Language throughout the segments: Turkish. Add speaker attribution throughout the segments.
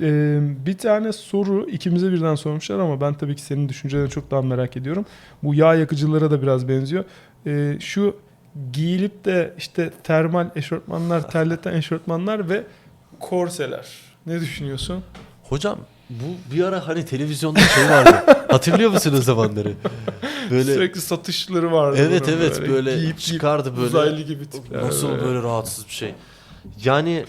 Speaker 1: Ee, bir tane soru ikimize birden sormuşlar ama ben tabii ki senin düşüncelerini çok daha merak ediyorum. Bu yağ yakıcılara da biraz benziyor. Ee, şu giyilip de işte termal eşortmanlar, terleten eşortmanlar ve korseler. Ne düşünüyorsun?
Speaker 2: Hocam bu bir ara hani televizyonda şey vardı. Hatırlıyor musun o zamanları? Böyle
Speaker 1: Sürekli satışları vardı.
Speaker 2: Evet
Speaker 1: bunun
Speaker 2: evet böyle
Speaker 1: Giyip giyip
Speaker 2: çıkardı böyle.
Speaker 1: Uzaylı gibi tipler.
Speaker 2: Nasıl böyle rahatsız bir şey. Yani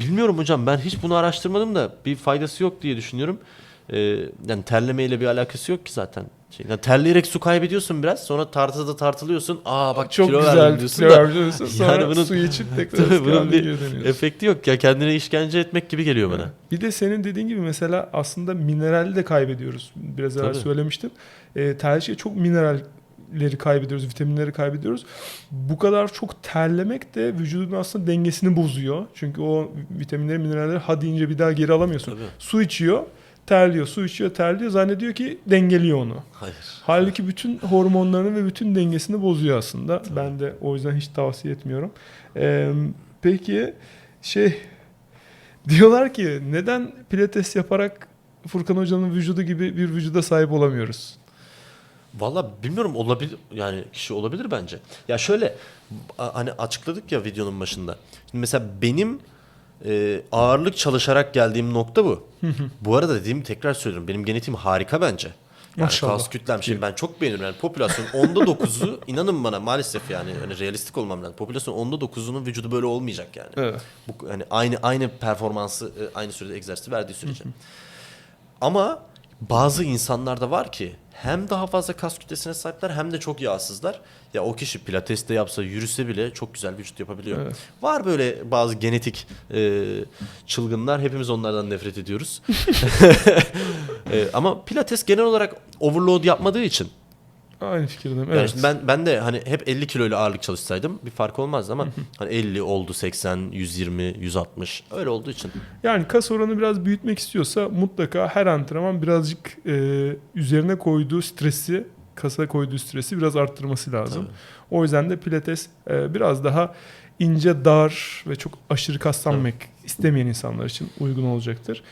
Speaker 2: bilmiyorum hocam ben hiç bunu araştırmadım da bir faydası yok diye düşünüyorum. Ee, yani terlemeyle bir alakası yok ki zaten. Şey, yani terleyerek su kaybediyorsun biraz sonra tartıda tartılıyorsun. Aa bak
Speaker 1: Çok
Speaker 2: kilo
Speaker 1: güzel
Speaker 2: verdim diyorsun
Speaker 1: kilo
Speaker 2: da.
Speaker 1: diyorsun. Sonra
Speaker 2: Yani bunun-
Speaker 1: su içip tekrar
Speaker 2: Tabii bunun bir efekti yok ya kendine işkence etmek gibi geliyor bana.
Speaker 1: Bir de senin dediğin gibi mesela aslında minerali de kaybediyoruz. Biraz evvel
Speaker 2: Tabii.
Speaker 1: söylemiştim. E, tercihe çok mineralleri kaybediyoruz, vitaminleri kaybediyoruz. Bu kadar çok terlemek de vücudun aslında dengesini bozuyor. Çünkü o vitaminleri, mineralleri ha deyince bir daha geri alamıyorsun.
Speaker 2: Tabii.
Speaker 1: Su içiyor, terliyor, su içiyor, terliyor. Zannediyor ki dengeliyor onu.
Speaker 2: Hayır.
Speaker 1: Halbuki bütün hormonlarını ve bütün dengesini bozuyor aslında. Ben de o yüzden hiç tavsiye etmiyorum. Ee, peki şey diyorlar ki neden pilates yaparak Furkan Hoca'nın vücudu gibi bir vücuda sahip olamıyoruz?
Speaker 2: Valla bilmiyorum olabilir yani kişi olabilir bence. Ya şöyle a- hani açıkladık ya videonun başında. Şimdi mesela benim e, ağırlık çalışarak geldiğim nokta bu. bu arada dediğimi tekrar söylüyorum. Benim genetiğim harika bence. Yani
Speaker 1: Maşallah.
Speaker 2: kas kütlem şimdi ben çok beğeniyorum. Yani popülasyon onda 9'u inanın bana maalesef yani hani realistik olmam lazım. Popülasyon onda 9'unun vücudu böyle olmayacak yani.
Speaker 1: Evet.
Speaker 2: Bu hani aynı aynı performansı e, aynı sürede egzersizi verdiği sürece. Ama bazı insanlar da var ki hem daha fazla kas kütlesine sahipler hem de çok yağsızlar. Ya o kişi pilates de yapsa yürüse bile çok güzel vücut yapabiliyor.
Speaker 1: Evet.
Speaker 2: Var böyle bazı genetik e, çılgınlar. Hepimiz onlardan nefret ediyoruz. E, ama pilates genel olarak overload yapmadığı için
Speaker 1: Aynı fikirdeyim.
Speaker 2: yani
Speaker 1: Evet.
Speaker 2: şimdi ben ben de hani hep 50 kilo ile ağırlık çalışsaydım bir fark olmazdı ama hani 50 oldu 80, 120, 160 öyle olduğu için.
Speaker 1: Yani kas oranı biraz büyütmek istiyorsa mutlaka her antrenman birazcık e, üzerine koyduğu stresi, kasa koyduğu stresi biraz arttırması lazım.
Speaker 2: Tabii.
Speaker 1: O yüzden de pilates e, biraz daha ince, dar ve çok aşırı kaslanmak istemeyen insanlar için uygun olacaktır.